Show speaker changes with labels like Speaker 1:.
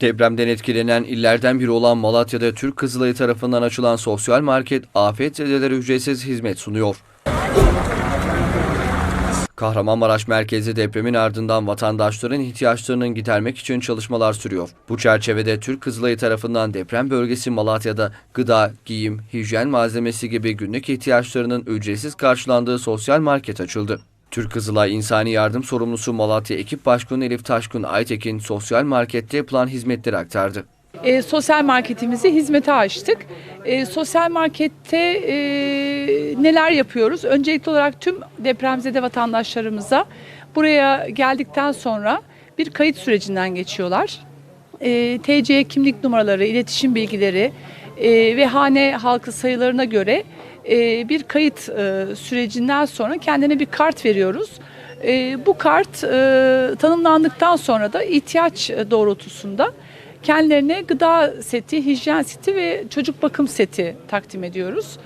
Speaker 1: Depremden etkilenen illerden biri olan Malatya'da Türk Kızılayı tarafından açılan sosyal market afetzedelere ücretsiz hizmet sunuyor. Kahramanmaraş merkezi depremin ardından vatandaşların ihtiyaçlarının gidermek için çalışmalar sürüyor. Bu çerçevede Türk Kızılayı tarafından deprem bölgesi Malatya'da gıda, giyim, hijyen malzemesi gibi günlük ihtiyaçlarının ücretsiz karşılandığı sosyal market açıldı. Türk Kızılay İnsani Yardım Sorumlusu Malatya Ekip Başkanı Elif Taşkın Aytekin sosyal markette yapılan hizmetleri aktardı.
Speaker 2: E, sosyal marketimizi hizmete açtık. E, sosyal markette e, neler yapıyoruz? Öncelikli olarak tüm depremzede vatandaşlarımıza buraya geldikten sonra bir kayıt sürecinden geçiyorlar. E, TC kimlik numaraları, iletişim bilgileri e, ve hane halkı sayılarına göre e, bir kayıt e, sürecinden sonra kendine bir kart veriyoruz. E, bu kart tanımlandıktan sonra da ihtiyaç doğrultusunda kendilerine gıda seti, hijyen seti ve çocuk bakım seti takdim ediyoruz.